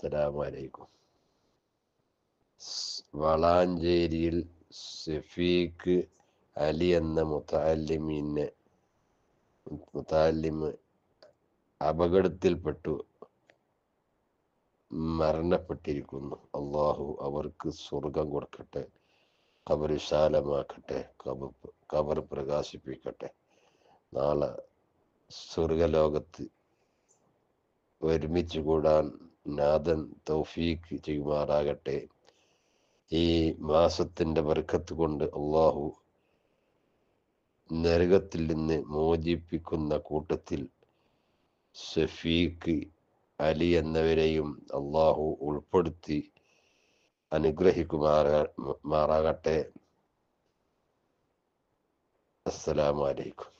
അസ്സലാമു അലൈക്കും സ് വളാഞ്ചേരിയിൽ സഫീഖ് അലി എന്ന മുത്താലിമിനെ മുത്താലിമ് അപകടത്തിൽപ്പെട്ടു. മരണപ്പെട്ടിരിക്കുന്നു. അള്ളാഹു അവർക്ക് സ്വർഗം കൊടുക്കട്ടെ. കബർ വിശാലമാക്കട്ടെ കബർ കബർ പ്രകാശിപ്പിക്കട്ടെ. നാളെ സ്വർഗലോകത്ത് ഒരുമിച്ച് കൂടാൻ നാഥൻ തൗഫീഖ് ചെയ്യുമാറാകട്ടെ. ഈ മാസത്തിന്റെ വർക്കത്ത് കൊണ്ട് അള്ളാഹു നരകത്തിൽ നിന്ന് മോചിപ്പിക്കുന്ന കൂട്ടത്തിൽ ഷഫീഖ് അലി എന്നിവരെയും അള്ളാഹു ഉൾപ്പെടുത്തി അനുഗ്രഹിക്കുമാറാകട്ടെ അസ്സലാമു അലൈക്കും.